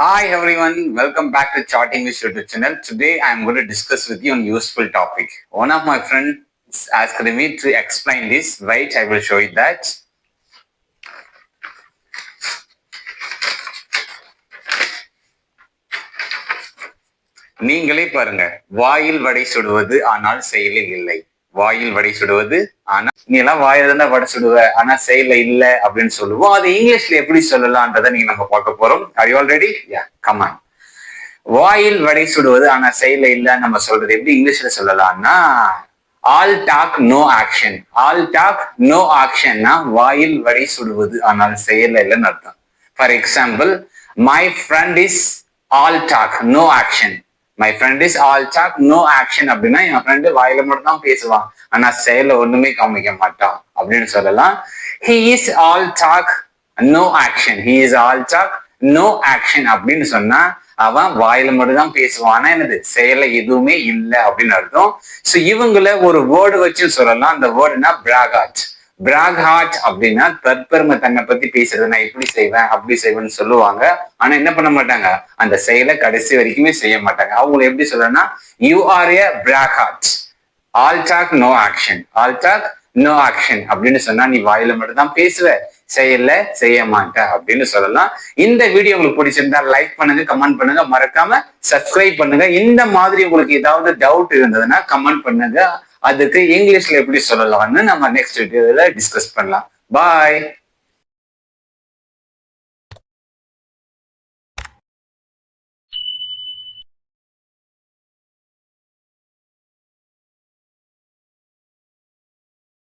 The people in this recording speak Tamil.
Hi everyone, welcome back to Chart English YouTube channel. Today I am going to discuss with you on useful topic. One of my friends asked me to explain this. Wait, I will show you that. நீங்களே பாருங்க வாயில் வடை சுடுவது ஆனால் செயலில் இல்லை வாயில் வடை சுடுவது ஆனா நீ எல்லாம் வாயில தானே வடை சுடுவ ஆனா செயல இல்ல அப்படின்னு சொல்லுவோம். அது இங்கிலீஷ்ல எப்படி சொல்லலாம்ன்றதை நீங்க நம்ம பார்க்க போறோம். ஐ ஆல்ரெடி already yeah வாயில் வடை சுடுவது ஆனா செயல இல்ல நம்ம சொல்றது எப்படி இங்கிலீஷ்ல சொல்லலாம்னா all talk no action all talk no ஆக்ஷன்னா வாயில் வடை சுடுவது ஆனால் செயல இல்லைன்னு அர்த்தம். For example my friend is all talk no action my friend is all talk no action அப்படின்னா என் ஃப்ரெண்டு வாயில மட்டும் தான் பேசுவான். ஆனா செயல ஒண்ணுமே காமிக்க மாட்டான் அப்படின்னு சொல்லலாம். He is all talk no action he is all talk no action அப்படின்னு சொன்னா அவன் வாயில மட்டும் தான் பேசுவான். ஆனா என்னது செயல எதுவுமே இல்லை அப்படின்னு அர்த்தம். ஸோ இவங்கள ஒரு வேர்டு வச்சு சொல்லலாம். அந்த வேர்டுனா பிராகாட் பிராக்ஹாட் அப்படின்னா தற்பெருமை தன்னை பத்தி பேசுறது. நான் இப்படி செய்வேன் அப்படி செய்வேன்னு சொல்லுவாங்க. ஆனா என்ன பண்ண மாட்டாங்க? அந்த செயலை கடைசி வரைக்குமே செய்ய மாட்டாங்க. அவங்களை எப்படி சொல்றேன்னா you are a braggart all talk no action all talk no action அப்படின்னு சொன்னா நீ வாயில மட்டும் தான் பேசுவ. செயல்ல செய்ய மாட்ட. அப்படின்னு சொல்லலாம். இந்த வீடியோ உங்களுக்கு பிடிச்சிருந்தா லைக் பண்ணுங்க கமெண்ட் பண்ணுங்க. மறக்காம சப்ஸ்கிரைப் பண்ணுங்க. இந்த மாதிரி உங்களுக்கு ஏதாவது டவுட் இருந்ததுன்னா கமெண்ட் பண்ணுங்க. அதுக்கு இங்கிலீஷ்ல எப்படி சொல்லலாம்னு நம்ம நெக்ஸ்ட் வீடியோல டிஸ்கஸ் பண்ணலாம். பாய்